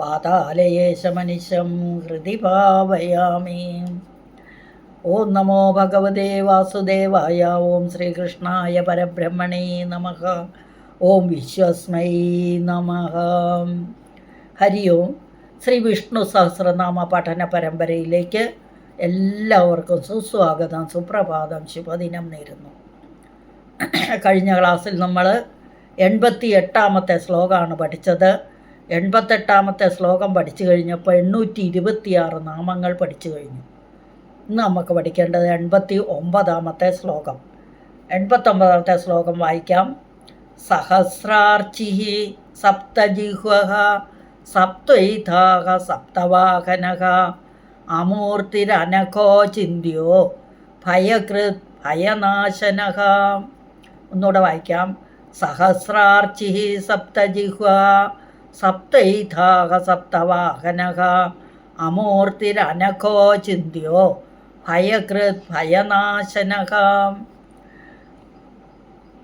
വാതാലയേശമനിശം ഹൃദി ഭാവയാമി. ഓം നമോ ഭഗവതേ വാസുദേവായ ഓം ശ്രീകൃഷ്ണായ പരബ്രഹ്മണേ നമ. ഓം വിശ്വസ്മൈ നമ. ഹരി ഓം. ശ്രീ വിഷ്ണു സഹസ്രനാമ പഠന പരമ്പരയിലേക്ക് എല്ലാവർക്കും സുസ്വാഗതം സുപ്രഭാതം ശുഭദിനം നേരുന്നു. കഴിഞ്ഞ ക്ലാസ്സിൽ നമ്മൾ എൺപത്തി എട്ടാമത്തെ ശ്ലോകമാണ് പഠിച്ചത്. എൺപത്തെട്ടാമത്തെ ശ്ലോകം പഠിച്ചു കഴിഞ്ഞപ്പോൾ എണ്ണൂറ്റി ഇരുപത്തിയാറ് നാമങ്ങൾ പഠിച്ചു കഴിഞ്ഞു. ഇന്ന് നമുക്ക് പഠിക്കേണ്ടത് എൺപത്തി ഒമ്പതാമത്തെ ശ്ലോകം. എൺപത്തൊമ്പതാമത്തെ ശ്ലോകം വായിക്കാം. സഹസ്രാർച്ചി സപ്തജിഹ്വ സപ്തൈതാഹ സപ്തവാഹനഹ അമൂർത്തിരനഖോ ചിന്തിയോ ഭയകൃത് ഭയനാശനഹ. ഒന്നുകൂടെ വായിക്കാം. സഹസ്രാർച്ചി സപ്തജിഹ്വ സപ്തൈഥാഹ സപ്തവാഹനഃ അമൂർത്തിരനഖോ ചിന്തിയോ. ഭയകൃത് ഭയനാശനഃ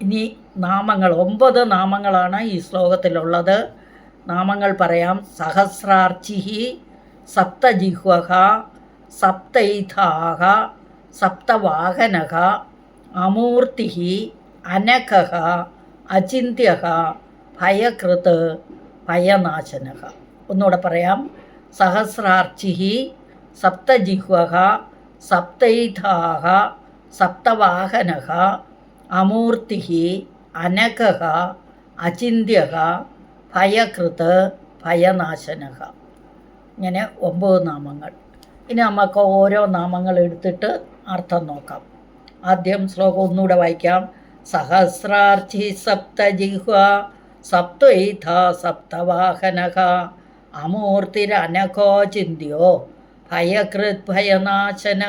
ഇനി നാമങ്ങൾ ഒമ്പത് നാമങ്ങളാണ് ഈ ശ്ലോകത്തിലുള്ളത്. നാമങ്ങൾ പറയാം സഹസ്രാർച്ചിഹി സപ്തജിഹ്വഹ സപ്തൈഥാഹ സപ്തവാഹനഃ അമൂർത്തിഹി അനഘ അചിന്യ ഭയകൃത് ഭയനാശന ഒന്നുകൂടെ പറയാം. സഹസ്രാർച്ചിഹി സപ്തജിഹ്വഹ സപ്തൈഥാഹ സപ്തവാഹനഹ അമൂർത്തിഹി അനകഹ അചിന്യ ഭയകൃത് ഭയനാശന ഇങ്ങനെ ഒമ്പത് നാമങ്ങൾ. ഇനി നമുക്ക് ഓരോ നാമങ്ങൾ എടുത്തിട്ട് അർത്ഥം നോക്കാം. ആദ്യം ശ്ലോകം ഒന്നുകൂടെ വായിക്കാം. സഹസ്രാർച്ചി സപ്തജിഹ്വ സപ്തൈഥ സപ്തവാഹന. അമൂർത്തിരനഘോ ചിന്തിയോ ഭയകൃത് ഭയനാശന.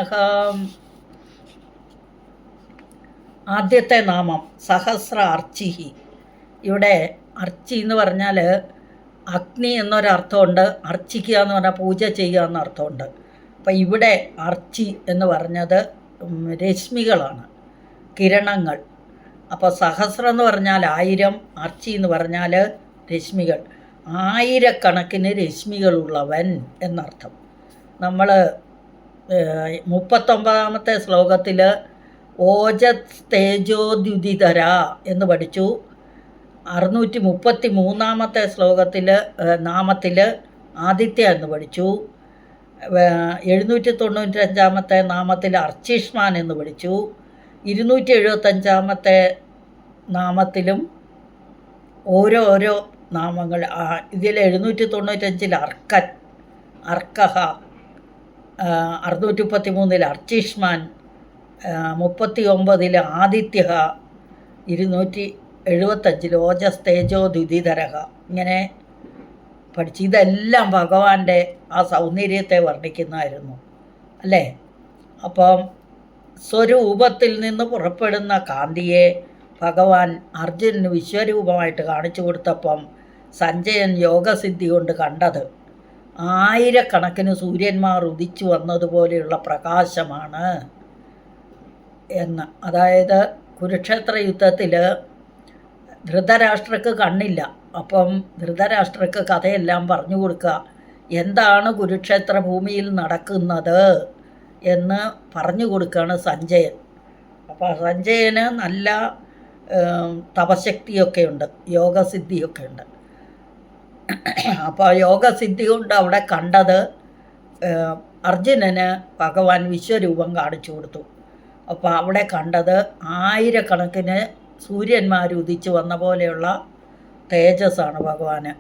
ആദ്യത്തെ നാമം സഹസ്ര അർച്ചിഹി ഇവിടെ അർച്ചി എന്ന് പറഞ്ഞാൽ അഗ്നി എന്നൊരർത്ഥമുണ്ട് അർച്ചിക്കുക എന്ന് പറഞ്ഞാൽ പൂജ ചെയ്യുക എന്നർത്ഥമുണ്ട്. അപ്പം ഇവിടെ അർച്ചി എന്ന് പറഞ്ഞത് രശ്മികളാണ്. കിരണങ്ങൾ. അപ്പോൾ സഹസ്രം എന്ന് പറഞ്ഞാൽ ആയിരം അർച്ചി എന്ന് പറഞ്ഞാൽ രശ്മികൾ. ആയിരക്കണക്കിന് രശ്മികളുള്ളവൻ എന്നർത്ഥം. നമ്മൾ മുപ്പത്തൊമ്പതാമത്തെ ശ്ലോകത്തിൽ ഓജത് തേജോദ്യുതിതര എന്ന് പഠിച്ചു. അറുന്നൂറ്റി മുപ്പത്തി മൂന്നാമത്തെ ശ്ലോകത്തിൽ നാമത്തിൽ ആദിത്യ എന്ന് പഠിച്ചു. എഴുന്നൂറ്റി തൊണ്ണൂറ്റഞ്ചാമത്തെ നാമത്തിൽ അർച്ചിഷ്മാൻ എന്ന് പഠിച്ചു. ഇരുന്നൂറ്റി എഴുപത്തഞ്ചാമത്തെ നാമത്തിലും ഓരോ ഓരോ നാമങ്ങൾ. ഇതിൽ എഴുന്നൂറ്റി തൊണ്ണൂറ്റഞ്ചിൽ അർക്കൻ അർക്കഹ അറുന്നൂറ്റി മുപ്പത്തി മൂന്നിൽ അർച്ചിഷ്മാൻ മുപ്പത്തി ഒമ്പതിൽ ആദിത്യ ഇരുന്നൂറ്റി എഴുപത്തഞ്ചിൽ ഓജസ് തേജോ ദ്വിതിധരഹ ഇങ്ങനെ പഠിച്ച് ഇതെല്ലാം ഭഗവാന്റെ ആ സൗന്ദര്യത്തെ വർണിക്കുന്നതായിരുന്നു. അല്ലേ? അപ്പം സ്വരൂപത്തിൽ നിന്ന് പുറപ്പെടുന്ന കാന്തിയെ ഭഗവാൻ അർജുനന് വിശ്വരൂപമായിട്ട് കാണിച്ചു കൊടുത്തപ്പം സഞ്ജയൻ യോഗസിദ്ധി കൊണ്ട് കണ്ടത്. ആയിരക്കണക്കിന് സൂര്യന്മാർ ഉദിച്ചു വന്നതുപോലെയുള്ള പ്രകാശമാണ് എന്ന്. അതായത് കുരുക്ഷേത്ര യുദ്ധത്തിൽ ധൃതരാഷ്ട്രക്ക് കണ്ണില്ല. അപ്പം ധൃതരാഷ്ട്രക്ക് കഥയെല്ലാം പറഞ്ഞു കൊടുക്കുക. എന്താണ് കുരുക്ഷേത്ര ഭൂമിയിൽ നടക്കുന്നത്? എന്ന് പറഞ്ഞു കൊടുക്കുകയാണ് സഞ്ജയൻ. അപ്പോൾ സഞ്ജയന് നല്ല തപശക്തിയൊക്കെ ഉണ്ട് യോഗസിദ്ധിയൊക്കെ ഉണ്ട്. അപ്പോൾ യോഗസിദ്ധി കൊണ്ട് അവിടെ കണ്ടത് അർജുനന് ഭഗവാൻ വിശ്വരൂപം കാണിച്ചു കൊടുത്തു. അപ്പോൾ അവിടെ കണ്ടത് ആയിരക്കണക്കിന് സൂര്യന്മാർ ഉദിച്ചു വന്ന പോലെയുള്ള തേജസ്സാണ് ഭഗവാന്.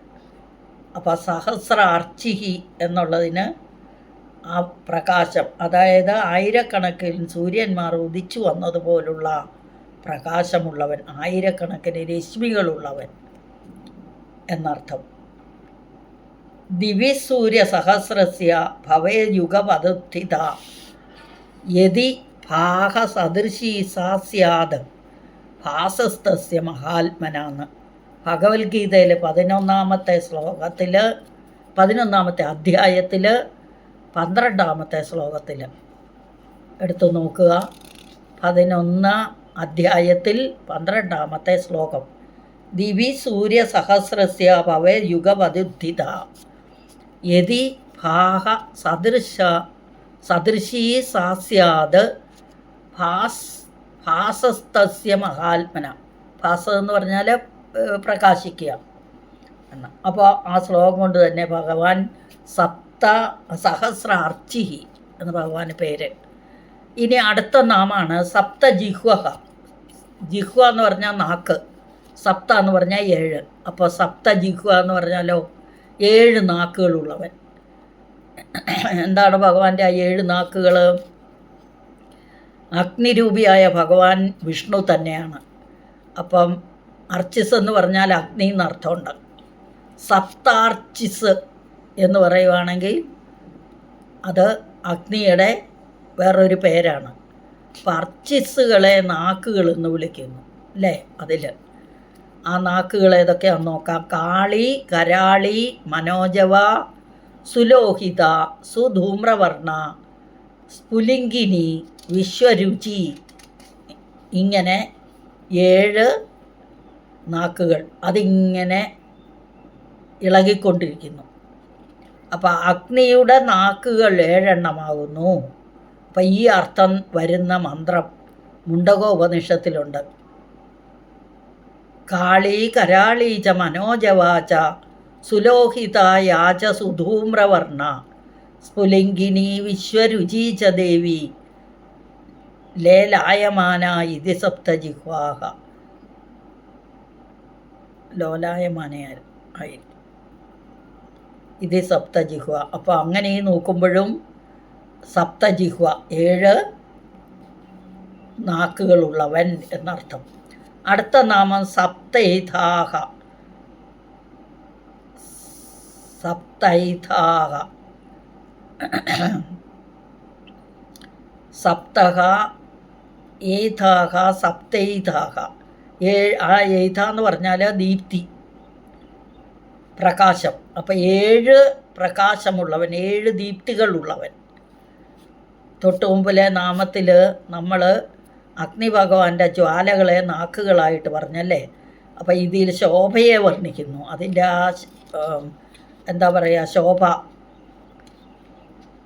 അപ്പോൾ സഹസ്ര അർച്ചിഹി എന്നുള്ളതിന് ആ പ്രകാശം അതായത് ആയിരക്കണക്കിന് സൂര്യന്മാർ ഉദിച്ചു വന്നതുപോലുള്ള പ്രകാശമുള്ളവൻ ആയിരക്കണക്കിന് രശ്മികളുള്ളവൻ എന്നർത്ഥം. ദിവ്യസൂര്യ സഹസ്രസ്യ ഭവേയുഗപദുത്ഥിത യതി ഭാഗസദൃശീ സാ സ്യാത്. ഭാസസ്തസ്യ മഹാത്മനാന്ന്. ഭഗവത്ഗീതയിൽ പതിനൊന്നാമത്തെ ശ്ലോകത്തിൽ പതിനൊന്നാമത്തെ അധ്യായത്തിൽ പന്ത്രണ്ടാമത്തെ ശ്ലോകത്തിൽ എടുത്തു നോക്കുക. പതിനൊന്ന് അധ്യായത്തിൽ പന്ത്രണ്ടാമത്തെ ശ്ലോകം. ദിവി സൂര്യ സഹസ്രസ്യ പവേ യുഗപദുദ്ധിത യതി ഭാഹ സദൃശ സദൃശീ സാസ്യാത് ഭാസ് ഭാസസ്തസ്യ മഹാത്മന. ഭാസ എന്ന് പറഞ്ഞാൽ പ്രകാശിക്കുക. എന്ന് അപ്പോൾ ആ ശ്ലോകം കൊണ്ട് തന്നെ ഭഗവാൻ സപ്ത സഹസ്രാർച്ചിഹി എന്ന് ഭഗവാന് പേര്. ഇനി അടുത്ത നാമാണ് സപ്ത ജിഹ്വഹ ജിഹ്വ എന്ന് പറഞ്ഞാൽ നാക്ക് സപ്ത എന്ന് പറഞ്ഞാൽ ഏഴ്. അപ്പോൾ സപ്ത ജിഹ്വ എന്ന് പറഞ്ഞാലോ ഏഴ് നാക്കുകളുള്ളവൻ. എന്താണ് ഭഗവാന്റെ ആ ഏഴ് നാക്കുകൾ അഗ്നിരൂപിയായ ഭഗവാൻ വിഷ്ണു തന്നെയാണ്. അപ്പം അർച്ചിസ് എന്ന് പറഞ്ഞാൽ അഗ്നി എന്നർത്ഥമുണ്ട്. സപ്താർച്ചിസ് എന്ന് പറയുവാണെങ്കിൽ അത് അഗ്നിയുടെ വേറൊരു പേരാണ്. പർച്ചിസുകളെ നാക്കുകൾ എന്ന് വിളിക്കുന്നു അല്ലേ? അതിൽ ആ നാക്കുകൾ ഏതൊക്കെയാണെന്ന് നോക്കാം. കാളി കരാളി മനോജവ സുലോഹിത സുധൂമ്രവർണ സ്ഫുലിംഗിനി വിശ്വരുചി. ഇങ്ങനെ ഏഴ് നാക്കുകൾ. അതിങ്ങനെ ഇളകിക്കൊണ്ടിരിക്കുന്നു. അപ്പോൾ അഗ്നിയുടെ നാക്കുകൾ ഏഴെണ്ണമാകുന്നു. അപ്പം ഈ അർത്ഥം വരുന്ന മന്ത്രം മുണ്ടകോപനിഷത്തിലുണ്ട്. കാളി കരാളീച മനോജവാച സുലോഹിത യാച സുധൂമ്രവർണ സ്ഫുലിംഗിനി വിശ്വരുചീച ദേവി ലേലായമാന ഇതി സപ്തജിഹ്വാഹ ലോലായമാനയായി ആയി ഇത് സപ്തജിഹ്വ. അപ്പോൾ അങ്ങനെ നോക്കുമ്പോഴും സപ്തജിഹ്വ. ഏഴ് നാക്കുകളുള്ളവൻ എന്നർത്ഥം. അടുത്ത നാമം സപ്തൈതാഹ. സപ്തൈതാഹ. സപ്തഹ ഏതാഹ സപ്തൈതാഹ. ഏ ആ ഏത എന്ന് പറഞ്ഞാൽ ദീപ്തി. പ്രകാശം. അപ്പം ഏഴ് പ്രകാശമുള്ളവൻ ഏഴ് ദീപ്തികളുള്ളവൻ. തൊട്ട് മുമ്പിലെ നാമത്തിൽ നമ്മൾ അഗ്നി ഭഗവാന്റെ ജ്വാലകളെ നാക്കുകളായിട്ട് പറഞ്ഞല്ലേ? അപ്പം ഇതിൽ ശോഭയെ വർണിക്കുന്നു. അതിന്റെ ആ എന്താ പറയുക ശോഭ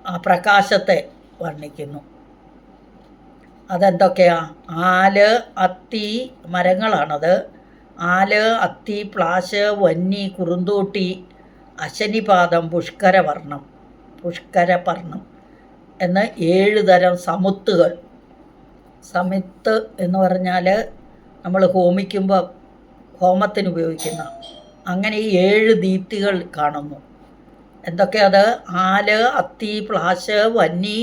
ആ പ്രകാശത്തെ വർണിക്കുന്നു. അതെന്തൊക്കെയാ? ആൽ അത്തി മരങ്ങളാണത്. ആൽ അത്തി പ്ലാശ് വന്നി കുറുന്തോട്ടി അശനിപാദം പുഷ്കരവർണം പുഷ്കരപർണം എന്ന ഏഴ് തരം സമുത്തുകൾ. സമിത്ത് എന്ന് പറഞ്ഞാൽ നമ്മൾ ഹോമിക്കുമ്പോൾ ഹോമത്തിന് ഉപയോഗിക്കുന്ന അങ്ങനെ ഈ ഏഴ് ദീപ്തികൾ കാണുന്നു. എന്തൊക്കെയത്? ആൽ അത്തി പ്ലാശ് വന്നി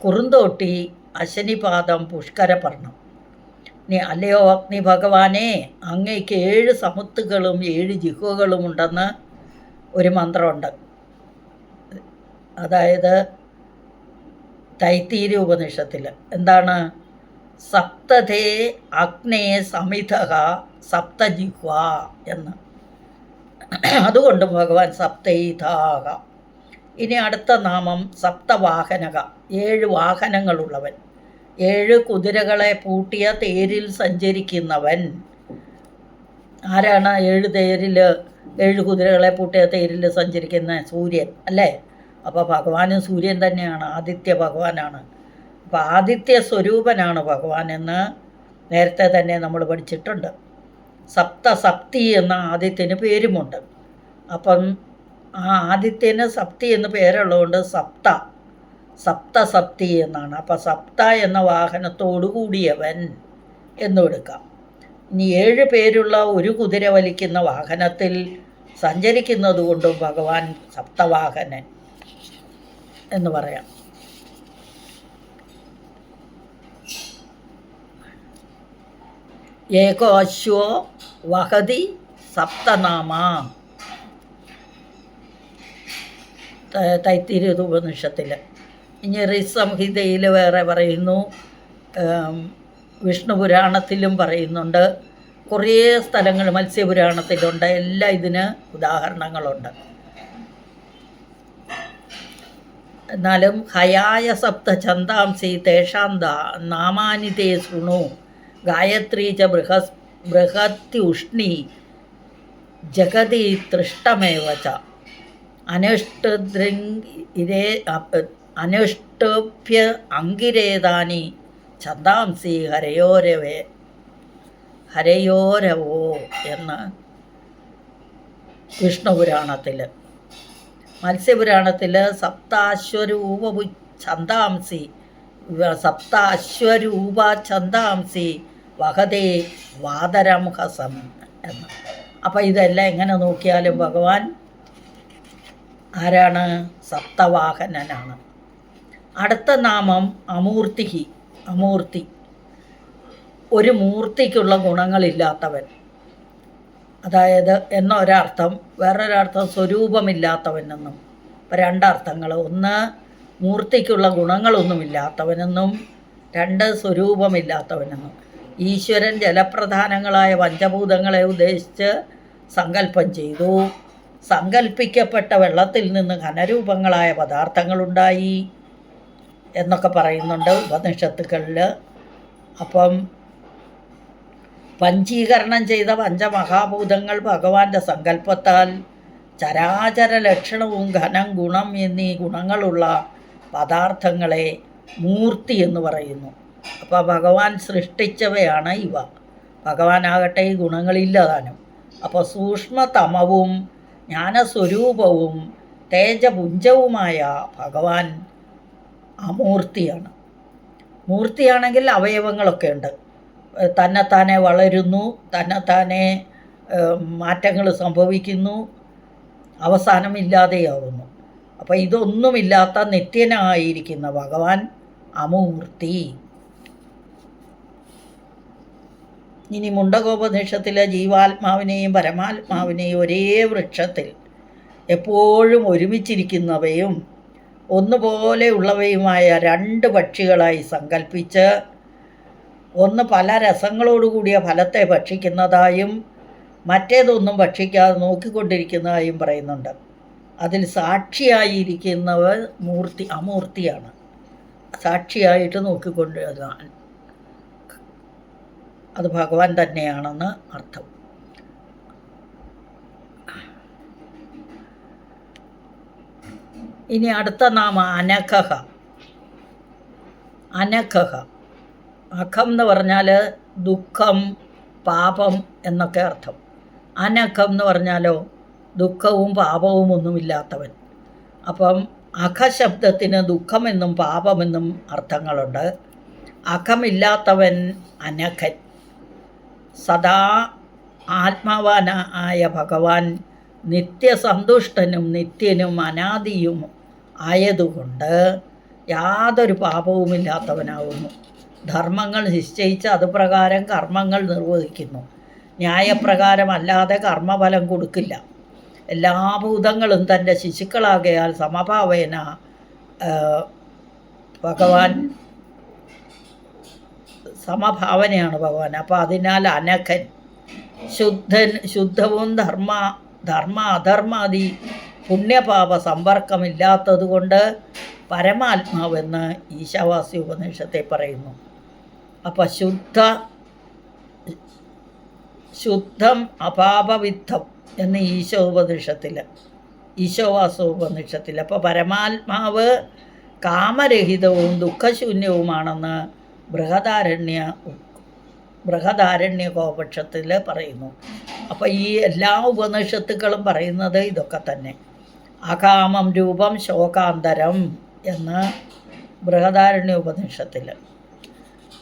കുറുന്തോട്ടി അശനിപാദം പുഷ്കരപർണം നീ അല്ലയോ അഗ്നി ഭഗവാനെ അങ്ങേക്ക് ഏഴ് സമുത്തുകളും ഏഴ് ജിഹുകളും ഉണ്ടെന്ന് ഒരു മന്ത്രമുണ്ട്. അതായത് തൈത്തീരി ഉപനിഷത്തിൽ. എന്താണ്? സപ്തതേ അഗ്നേ സമിത സപ്തജിഹ്വ എന്ന്. അതുകൊണ്ട് ഭഗവാൻ സപ്തൈതാക ഇനി അടുത്ത നാമം സപ്തവാഹനക. ഏഴ് വാഹനങ്ങളുള്ളവൻ. ഏഴ് കുതിരകളെ പൂട്ടിയ തേരിൽ സഞ്ചരിക്കുന്നവൻ. ആരാണ്? ഏഴ് തേരിൽ ഏഴ് കുതിരകളെ പൂട്ടിയ തേരിൽ സഞ്ചരിക്കുന്ന സൂര്യൻ അല്ലേ? അപ്പോൾ ഭഗവാനും സൂര്യൻ തന്നെയാണ് ആദിത്യ ഭഗവാനാണ്. അപ്പോൾ ആദിത്യ സ്വരൂപനാണ് ഭഗവാൻ എന്ന് നേരത്തെ തന്നെ നമ്മൾ പഠിച്ചിട്ടുണ്ട്. സപ്ത സപ്തി എന്ന ആദിത്യന് പേരുമുണ്ട്. അപ്പം ആ ആദിത്യന് സപ്തി എന്ന് പേരുള്ളതുകൊണ്ട് സപ്ത സപ്തസപ്തി എന്നാണ്. അപ്പം സപ്ത എന്ന വാഹനത്തോടു കൂടിയവൻ എന്ന് എടുക്കാം ഇനി ഏഴ് പേരുള്ള ഒരു കുതിര വലിക്കുന്ന വാഹനത്തിൽ സഞ്ചരിക്കുന്നത് കൊണ്ടും ഭഗവാൻ സപ്തവാഹനൻ എന്ന് പറയാം. ഏകോ അശ്വോ വഹതി സപ്തനാമ. തൈത്തിരി ഉപനിഷത്തിൽ ഇനി ഋസംഹിതയിൽ വേറെ പറയുന്നു വിഷ്ണു പുരാണത്തിലും പറയുന്നുണ്ട്. കുറേ സ്ഥലങ്ങൾ മത്സ്യപുരാണത്തിലുണ്ട്. എല്ലാം ഇതിന് ഉദാഹരണങ്ങളുണ്ട്. എന്നാലും ഹയായ സപ്ത ചന്താംസി തേഷാം നാമാനി തേ ശൃണു. ഗായത്രി ച ബൃഹസ് ബൃഹത്യുഷ്ണി ജഗതി തൃഷ്ടമേവ ച. അനുഷ്ടൃ അനുഷ്ടഭ്യ അങ്കിരേതാനി ഛന്ദാംസി ഹരയോരവേ ഹരയോരവോ എന്ന് വിഷ്ണുപുരാണത്തിൽ മത്സ്യപുരാണത്തിൽ സപ്താശ്വരൂപ ചന്ദാംസി സപ്താശ്വരൂപ ഛന്ദാംസി വഹതേ വാതരംഹസം എന്ന്. അപ്പം ഇതെല്ലാം എങ്ങനെ നോക്കിയാലും ഭഗവാൻ ആരാണ്? സപ്തവാഹനനാണ്. അടുത്ത നാമം അമൂർത്തിഹി. അമൂർത്തി. ഒരു മൂർത്തിക്കുള്ള ഗുണങ്ങളില്ലാത്തവൻ. അതായത് എന്നൊരർത്ഥം വേറൊരർത്ഥം സ്വരൂപമില്ലാത്തവൻ എന്നും ഇപ്പം രണ്ടർത്ഥങ്ങൾ ഒന്ന് മൂർത്തിക്കുള്ള ഗുണങ്ങളൊന്നുമില്ലാത്തവനെന്നും രണ്ട് സ്വരൂപമില്ലാത്തവനെന്നും. ഈശ്വരൻ ജലപ്രധാനങ്ങളായ പഞ്ചഭൂതങ്ങളെ ഉദ്ദേശിച്ച് സങ്കല്പം ചെയ്തു. സങ്കല്പിക്കപ്പെട്ട വെള്ളത്തിൽ നിന്ന് ഘനരൂപങ്ങളായ പദാർത്ഥങ്ങളുണ്ടായി. എന്നൊക്കെ പറയുന്നുണ്ട് ഉപനിഷത്തുക്കളിൽ അപ്പം പഞ്ചീകരണം ചെയ്ത പഞ്ചമഹാഭൂതങ്ങൾ ഭഗവാന്റെ സങ്കല്പത്താൽ ചരാചര ലക്ഷണവും ഘനം ഗുണം എന്നീ ഗുണങ്ങളുള്ള പദാർത്ഥങ്ങളെ മൂർത്തി എന്ന് പറയുന്നു. അപ്പോൾ ഭഗവാൻ സൃഷ്ടിച്ചവയാണ് ഇവ. ഭഗവാനാകട്ടെ ഈ ഗുണങ്ങളില്ലതാനും അപ്പോൾ സൂക്ഷ്മതമവും ജ്ഞാനസ്വരൂപവും തേജപുഞ്ചവുമായ ഭഗവാൻ അമൂർത്തിയാണ്. മൂർത്തിയാണെങ്കിൽ അവയവങ്ങളൊക്കെ ഉണ്ട് തന്നെത്താനെ വളരുന്നു തന്നെത്താനെ മാറ്റങ്ങൾ സംഭവിക്കുന്നു അവസാനം ഇല്ലാതെയാവുന്നു. അപ്പോൾ ഇതൊന്നുമില്ലാത്ത നിത്യനായിരിക്കുന്ന ഭഗവാൻ അമൂർത്തി. ഇനി മുണ്ടകോപനിഷത്തിലെ ജീവാത്മാവിനെയും പരമാത്മാവിനെയും ഒരേ വൃക്ഷത്തിൽ എപ്പോഴും ഒരുമിച്ചിരിക്കുന്നവയും ഒന്നുപോലെയുള്ളവയുമായ രണ്ട് പക്ഷികളായി സങ്കല്പിച്ച് ഒന്ന് പല രസങ്ങളോടുകൂടിയ ഫലത്തെ ഭക്ഷിക്കുന്നതായും മറ്റേതൊന്നും ഭക്ഷിക്കാതെ നോക്കിക്കൊണ്ടിരിക്കുന്നതായും പറയുന്നുണ്ട്. അതിൽ സാക്ഷിയായിരിക്കുന്നവർ മൂർത്തി അമൂർത്തിയാണ്. സാക്ഷിയായിട്ട് നോക്കിക്കൊണ്ട് അത് ഭഗവാൻ തന്നെയാണെന്ന് അർത്ഥം. ഇനി അടുത്ത നാമ അനഖഹ അനഖഹ അഖം എന്ന് പറഞ്ഞാൽ ദുഃഖം പാപം എന്നൊക്കെ അർത്ഥം. അനഖം എന്ന് പറഞ്ഞാലോ ദുഃഖവും പാപവും ഒന്നുമില്ലാത്തവൻ. അപ്പം അഖശബ്ദത്തിന് ദുഃഖമെന്നും പാപമെന്നും അർത്ഥങ്ങളുണ്ട്. അഖമില്ലാത്തവൻ അനഖൻ സദാ ആത്മാവാനായ ഭഗവാൻ നിത്യസന്തുഷ്ടനും നിത്യനും അനാദിയും ആയതുകൊണ്ട് യാതൊരു പാപവുമില്ലാത്തവനാകുന്നു ധർമ്മങ്ങൾ നിശ്ചയിച്ച് അതുപ്രകാരം കർമ്മങ്ങൾ നിർവഹിക്കുന്നു. ന്യായപ്രകാരമല്ലാതെ കർമ്മഫലം കൊടുക്കില്ല. എല്ലാ ഭൂതങ്ങളും തന്റെ ശിശുക്കളാകയാൽ സമഭാവേന ഭഗവാൻ സമഭാവനയാണ് ഭഗവാൻ. അപ്പോൾ അതിനാൽ അനഖൻ ശുദ്ധൻ ശുദ്ധവും ധർമ്മ ധർമ്മ അധർമാദി പുണ്യപാപ സമ്പർക്കമില്ലാത്തത് കൊണ്ട് പരമാത്മാവെന്ന് ഈശാവാസി ഉപനിഷത്തെ പറയുന്നു. അപ്പം ശുദ്ധ ശുദ്ധം അപാപവിദ്ധം എന്ന് ഈശോ ഉപനിഷത്തിൽ ഈശോവാസ ഉപനിഷത്തിൽ അപ്പോൾ പരമാത്മാവ് കാമരഹിതവും ദുഃഖശൂന്യവുമാണെന്ന് ബൃഹദാരണ്യ ബൃഹദാരണ്യ കോപക്ഷത്തിൽ പറയുന്നു. അപ്പോൾ ഈ എല്ലാ ഉപനിഷത്തുക്കളും പറയുന്നത് ഇതൊക്കെ തന്നെ. അകാമം രൂപം ശോകാന്തരം എന്ന് ബൃഹദാരണ്യ ഉപനിഷത്തിൽ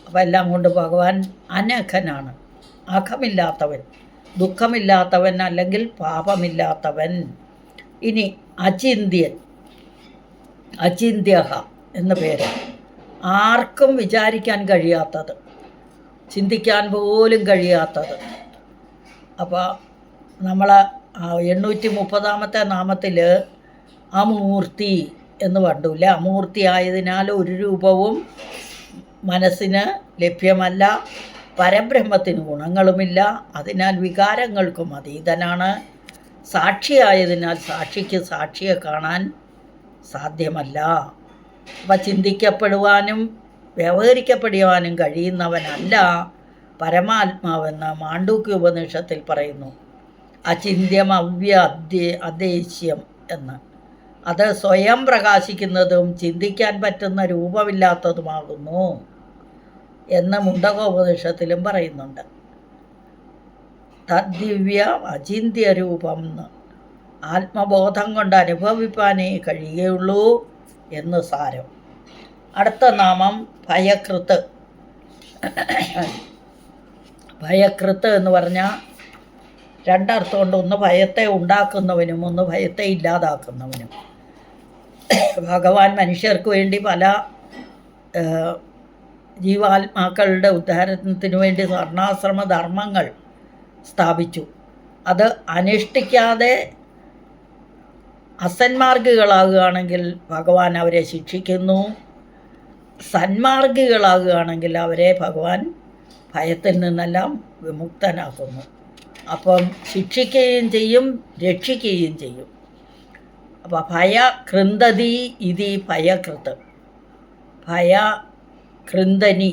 അപ്പം എല്ലാം കൊണ്ട് ഭഗവാൻ അനഘനാണ്. അഖമില്ലാത്തവൻ ദുഃഖമില്ലാത്തവൻ അല്ലെങ്കിൽ പാപമില്ലാത്തവൻ. ഇനി അചിന്ത്യൻ അചിന്ത്യഹ എന്ന പേര്. ആർക്കും വിചാരിക്കാൻ കഴിയാത്തത് ചിന്തിക്കാൻ പോലും കഴിയാത്തത്. അപ്പോൾ നമ്മൾ എണ്ണൂറ്റി മുപ്പതാമത്തെ നാമത്തിൽ അമൂർത്തി എന്ന് പണ്ടൂല്ല അമൂർത്തി ആയതിനാൽ ഒരു രൂപവും മനസ്സിന് ലഭ്യമല്ല പരബ്രഹ്മത്തിന് ഗുണങ്ങളുമില്ല. അതിനാൽ വികാരങ്ങൾക്കും അതീതനാണ്. സാക്ഷിയായതിനാൽ സാക്ഷിക്ക് സാക്ഷിയെ കാണാൻ സാധ്യമല്ല. അപ്പം ചിന്തിക്കപ്പെടുവാനും വ്യവഹരിക്കപ്പെടുവാനും കഴിയുന്നവനല്ല പരമാത്മാവെന്ന് മാണ്ഡൂക്യ ഉപനിഷത്തിൽ പറയുന്നു. അചിന്യം അവ്യ അദ്ദേശ്യം എന്ന്. അത് സ്വയം പ്രകാശിക്കുന്നതും ചിന്തിക്കാൻ പറ്റുന്ന രൂപമില്ലാത്തതുമാകുന്നു എന്ന് മുണ്ടകോപനിഷത്തിലും പറയുന്നുണ്ട്. തദ്ദിവ്യ അചിന്ത്യ രൂപം ആത്മബോധം കൊണ്ട് അനുഭവിപ്പാനേ കഴിയുകയുള്ളൂ എന്ന് സാരം. അടുത്ത നാമം ഭയകൃത്ത് ഭയകൃത്ത് എന്ന് പറഞ്ഞാൽ രണ്ടർത്ഥമുണ്ട് ഒന്ന് ഭയത്തെ ഉണ്ടാക്കുന്നവനും ഒന്ന് ഭയത്തെ ഇല്ലാതാക്കുന്നവനും. ഭഗവാൻ മനുഷ്യർക്ക് വേണ്ടി പല ജീവാത്മാക്കളുടെ ഉദ്ധാരണത്തിന് വേണ്ടി വർണാശ്രമ ധർമ്മങ്ങൾ സ്ഥാപിച്ചു. അത് അനുഷ്ഠിക്കാതെ അസന്മാർഗികളാകുകയാണെങ്കിൽ ഭഗവാൻ അവരെ ശിക്ഷിക്കുന്നു. സന്മാർഗികളാകുകയാണെങ്കിൽ അവരെ ഭഗവാൻ ഭയത്തിൽ നിന്നെല്ലാം വിമുക്തനാക്കുന്നു. അപ്പം ശിക്ഷിക്കുകയും ചെയ്യും രക്ഷിക്കുകയും ചെയ്യും. അപ്പോൾ ഭയ കൃന്ദതി ഇതി ഭയകൃത്ത് ഭയ കൃന്ദനി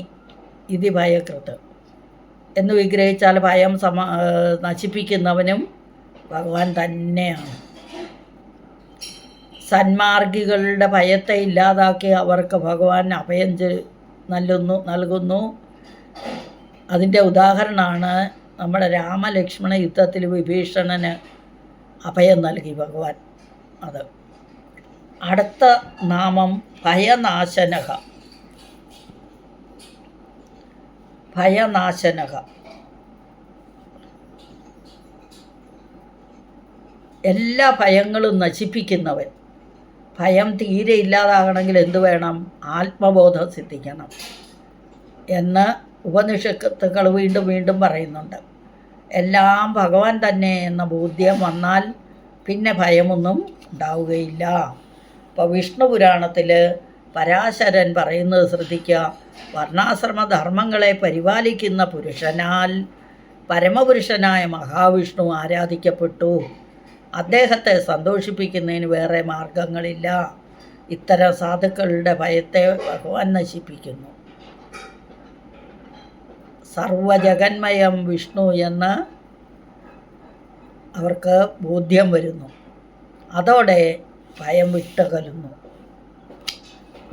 ഇതി ഭയകൃത്ത് എന്ന് വിഗ്രഹിച്ചാൽ ഭയം സമ നശിപ്പിക്കുന്നവനും ഭഗവാൻ തന്നെയാണ്. സന്മാർഗികളുടെ ഭയത്തെ ഇല്ലാതാക്കി അവർക്ക് ഭഗവാൻ അഭയം നൽകുന്നു നൽകുന്നു. അതിന്റെ ഉദാഹരണമാണ് നമ്മുടെ രാമലക്ഷ്മണ യുദ്ധത്തിൽ വിഭീഷണന് അഭയം നൽകി ഭഗവാൻ. അത്. അടുത്ത നാമം ഭയനാശനക. ഭയനാശനക. എല്ലാ ഭയങ്ങളും നശിപ്പിക്കുന്നവൻ. ഭയം തീരെ ഇല്ലാതാകണമെങ്കിൽ എന്തു വേണം? ആത്മബോധം സിദ്ധിക്കണം എന്ന് ഉപനിഷത്തുക്കൾ വീണ്ടും വീണ്ടും പറയുന്നുണ്ട്. എല്ലാം ഭഗവാൻ തന്നെ എന്ന ബോധ്യം വന്നാൽ പിന്നെ ഭയമൊന്നും ഉണ്ടാവുകയില്ല. ഇപ്പോൾ വിഷ്ണു പുരാണത്തിൽ പരാശരൻ പറയുന്നത് ശ്രദ്ധിക്കുക വർണാശ്രമ ധർമ്മങ്ങളെ പരിപാലിക്കുന്ന പുരുഷനാൽ പരമപുരുഷനായ മഹാവിഷ്ണു ആരാധിക്കപ്പെട്ടു. അദ്ദേഹത്തെ സന്തോഷിപ്പിക്കുന്നതിന് വേറെ മാർഗങ്ങളില്ല. ഇത്തരം സാധുക്കളുടെ ഭയത്തെ ഭഗവാൻ നശിപ്പിക്കുന്നു. സർവജഗന്മയം വിഷ്ണു എന്ന് അവർക്ക് ബോധ്യം വരുന്നു. അതോടെ ഭയം വിട്ടകലുന്നു.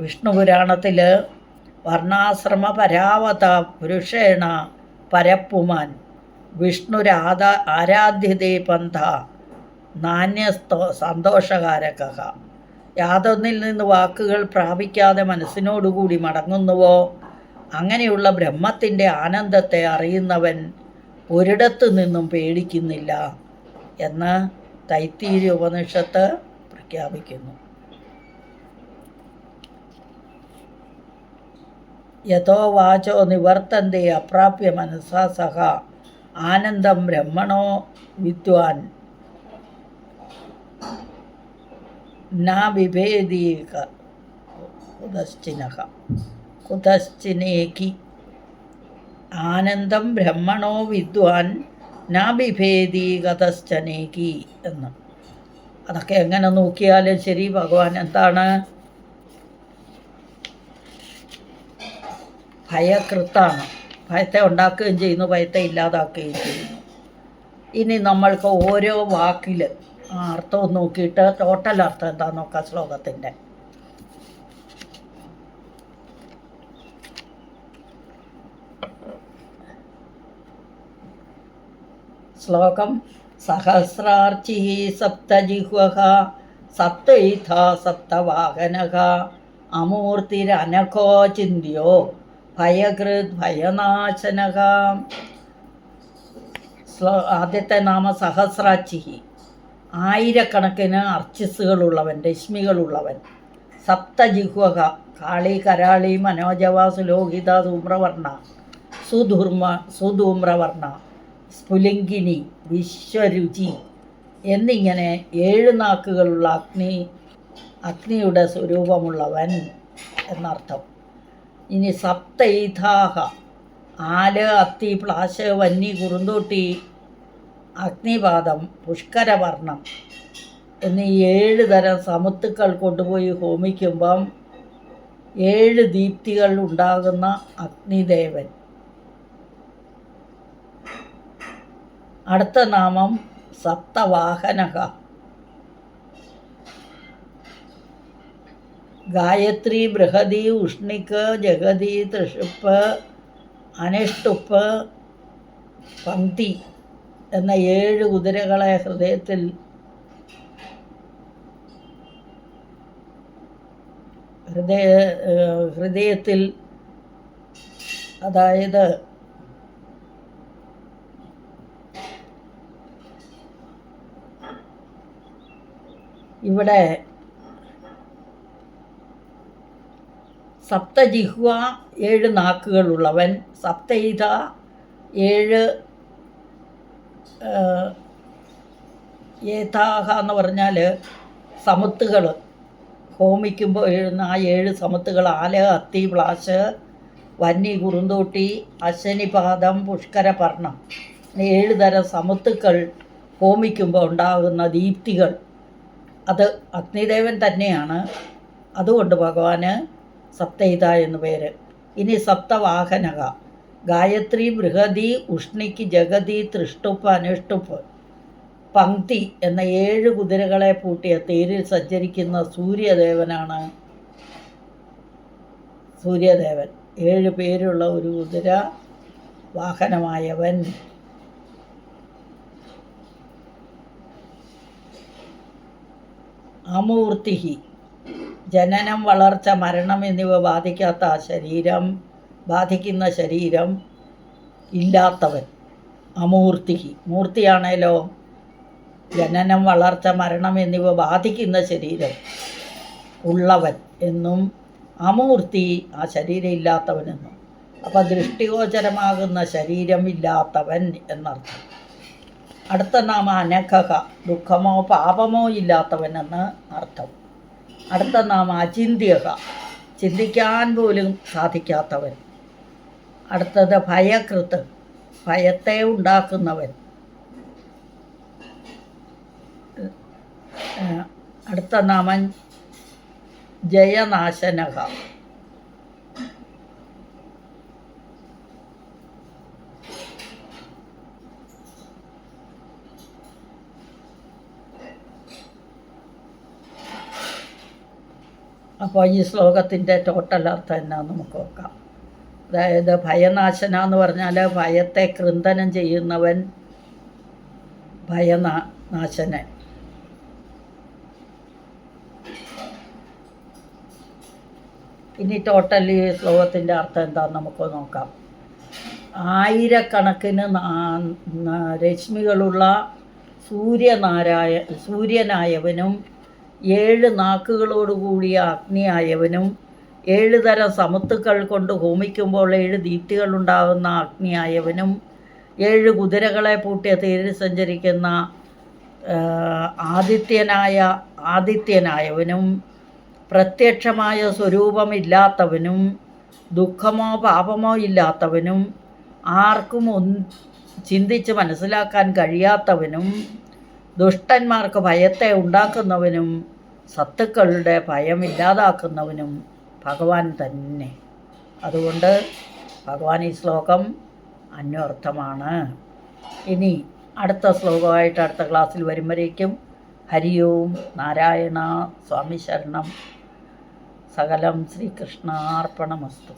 വിഷ്ണു പുരാണത്തിൽ വർണാശ്രമ പരാവത പുരുഷേണ പരപ്പുമാൻ വിഷ്ണുരാധ ആരാധ്യതേ പന്ഥ നാണ്യസ്തോ സന്തോഷകാരക യാതൊന്നിൽ നിന്ന് വാക്കുകൾ പ്രാപിക്കാതെ മനസ്സിനോടുകൂടി മടങ്ങുന്നുവോ? അങ്ങനെയുള്ള ബ്രഹ്മത്തിന്റെ ആനന്ദത്തെ അറിയുന്നവൻ ഒരിടത്തു നിന്നും പേടിക്കുന്നില്ല. എന്ന് തൈത്തീരി ഉപനിഷത്ത് പ്രഖ്യാപിക്കുന്നു. യഥോ വാചോ നിവർത്തന്തി അപ്രാപ്യ മനസ്സാ സഹ ആനന്ദം ബ്രഹ്മണോ വിദ്വാൻ. ന ആനന്ദം ബ്രഹ്മണോ വിദ്വാൻ ന ബിഭേദീകതശ്ചനേകി എന്ന്. അതൊക്കെ എങ്ങനെ നോക്കിയാലും ശരി ഭഗവാൻ എന്താണ്? ഭയകൃത്താണ്. ഭയത്തെ ഉണ്ടാക്കുകയും ചെയ്യുന്നു ഭയത്തെ ഇല്ലാതാക്കുകയും ചെയ്യുന്നു. ഇനി നമ്മൾക്ക് ഓരോ വാക്കിൽ അർത്ഥവും നോക്കിയിട്ട് ടോട്ടൽ അർത്ഥം എന്താ നോക്കാം ശ്ലോകത്തിന്റെ ശ്ലോകം സഹസ്രാർച്ചി സപ്തജിഹ്വ സപ്തൈഥ സപ്തവാഹന അമൂർത്തിരനഘോ ചിന്തിയോ ഭയകൃത് ഭയനാശനക ശ്ലോ ആദ്യത്തെ നാമ സഹസ്രാച്ചി ആയിരക്കണക്കിന് അർച്ചിസുകളുള്ളവൻ രശ്മികളുള്ളവൻ. സപ്തജിഹ്വക കാളി കരാളി മനോജവ സുലോഹിത ധൂമ്രവർണ സുധൂർമ സുധൂമ്രവർണ. സ്ഫുലിംഗിനി വിശ്വരുചി എന്നിങ്ങനെ ഏഴ് നാക്കുകളുള്ള അഗ്നി അഗ്നിയുടെ സ്വരൂപമുള്ളവൻ എന്നർത്ഥം. ഇനി സപ്തൈതാഹ ആൽ അത്തി പ്ലാശ് വന്നി കുറുന്തോട്ടി അഗ്നിപാദം പുഷ്കരവർണം എന്നീ ഏഴ് തരം സമുത്തുക്കൾ കൊണ്ടുപോയി ഹോമിക്കുമ്പം ഏഴ് ദീപ്തികൾ ഉണ്ടാകുന്ന അഗ്നിദേവൻ. അടുത്ത നാമം സപ്തവാഹനക ഗായത്രി ബൃഹതി ഉഷ്ണിക്ക് ജഗതി തൃഷുപ്പ് അനിഷ്ടുപ്പ് പങ്ക്തി എന്ന ഏഴ് കുതിരകളെ ഹൃദയത്തിൽ ഹൃദയ ഹൃദയത്തിൽ അതായത് ഇവിടെ സപ്തജിഹ്വ ഏഴ് നാക്കുകളുള്ളവൻ സപ്തൈത ഏഴ് ഏതാഹ എന്ന് പറഞ്ഞാൽ സമുത്തുകൾ ഹോമിക്കുമ്പോൾ എഴുന്ന ആ ഏഴ് സമുത്തുകൾ ആല അത്തി പ്ലാശ് വന്നി കുറുന്തോട്ടി അശ്വനിപാദം പുഷ്കരപർണം. ഏഴ് തരം സമുത്തുക്കൾ ഹോമിക്കുമ്പോൾ ഉണ്ടാകുന്ന ദീപ്തികൾ. അത് അഗ്നിദേവൻ തന്നെയാണ്. അതുകൊണ്ട് ഭഗവാന് സപ്തഹിത എന്ന് പേര്. ഇനി സപ്തവാഹനക. ഗായത്രി ബൃഹതി ഉഷ്ണിക്ക് ജഗതി തൃഷ്ടുപ്പ് അനുഷ്ടുപ്പ് പങ്ക്തി എന്ന ഏഴ് കുതിരകളെ പൂട്ടിയ തേരിൽ സഞ്ചരിക്കുന്ന സൂര്യദേവനാണ് സൂര്യദേവൻ. ഏഴ് പേരുള്ള ഒരു കുതിര വാഹനമായവൻ. അമൂർത്തിഹി ജനനം വളർച്ച മരണം എന്നിവ ബാധിക്കാത്ത ശരീരം ബാധിക്കുന്ന ശരീരം ഇല്ലാത്തവൻ. അമൂർത്തിഹി മൂർത്തിയാണേലോ ജനനം വളർച്ച മരണം എന്നിവ ബാധിക്കുന്ന ശരീരം ഉള്ളവൻ എന്നും അമൂർത്തി ആ ശരീരം ഇല്ലാത്തവനെന്നും അപ്പം ദൃഷ്ടിഗോചരമാകുന്ന ശരീരം ഇല്ലാത്തവൻ എന്നർത്ഥം. അടുത്ത നാമ അനഘക ദുഃഖമോ പാപമോ ഇല്ലാത്തവനെന്ന് അർത്ഥം. അടുത്ത നാമ അചിന്ത്യക ചിന്തിക്കാൻ പോലും സാധിക്കാത്തവൻ. അടുത്തത് ഭയകൃത്ത് ഭയത്തെ ഉണ്ടാക്കുന്നവൻ. അടുത്ത നാമൻ ജയനാശനക. അപ്പോൾ ഈ ശ്ലോകത്തിന്റെ ടോട്ടൽ അർത്ഥം എന്നാന്ന് നമുക്ക് നോക്കാം. അതായത് ഭയനാശന എന്ന് പറഞ്ഞാൽ ഭയത്തെ കൃന്ദനം ചെയ്യുന്നവൻ ഭയനാ ഇനി ടോട്ടൽ ഈ ശ്ലോകത്തിന്റെ അർത്ഥം എന്താന്ന് നമുക്ക് നോക്കാം. ആയിരക്കണക്കിന് രശ്മികളുള്ള സൂര്യനാരായ സൂര്യനായവനും ഏഴ് നാക്കുകളോടുകൂടിയ അഗ്നിയായവനും ഏഴ് തരം സമത്തുക്കൾ കൊണ്ട് ഹോമിക്കുമ്പോൾ ഏഴ് ദീപ്തികളുണ്ടാകുന്ന അഗ്നിയായവനും ഏഴ് കുതിരകളെ പൂട്ടിയ തേരിൽ സഞ്ചരിക്കുന്ന ആദിത്യനായ ആദിത്യനായവനും പ്രത്യക്ഷമായ സ്വരൂപമില്ലാത്തവനും ദുഃഖമോ പാപമോ ഇല്ലാത്തവനും ആർക്കും ചിന്തിച്ച് മനസ്സിലാക്കാൻ കഴിയാത്തവനും ദുഷ്ടന്മാർക്ക് ഭയത്തെ ഉണ്ടാക്കുന്നവനും സത്തുക്കളുടെ ഭയം ഇല്ലാതാക്കുന്നവനും ഭഗവാൻ തന്നെ. അതുകൊണ്ട് ഭഗവാൻ ഈ ശ്ലോകം അന്വർത്ഥമാണ്. ഇനി അടുത്ത ശ്ലോകമായിട്ട് അടുത്ത ക്ലാസ്സിൽ വരുമ്പോഴേക്കും ഹരി ഓം നാരായണ സ്വാമി ശരണം. സകലം ശ്രീകൃഷ്ണാർപ്പണമസ്തു.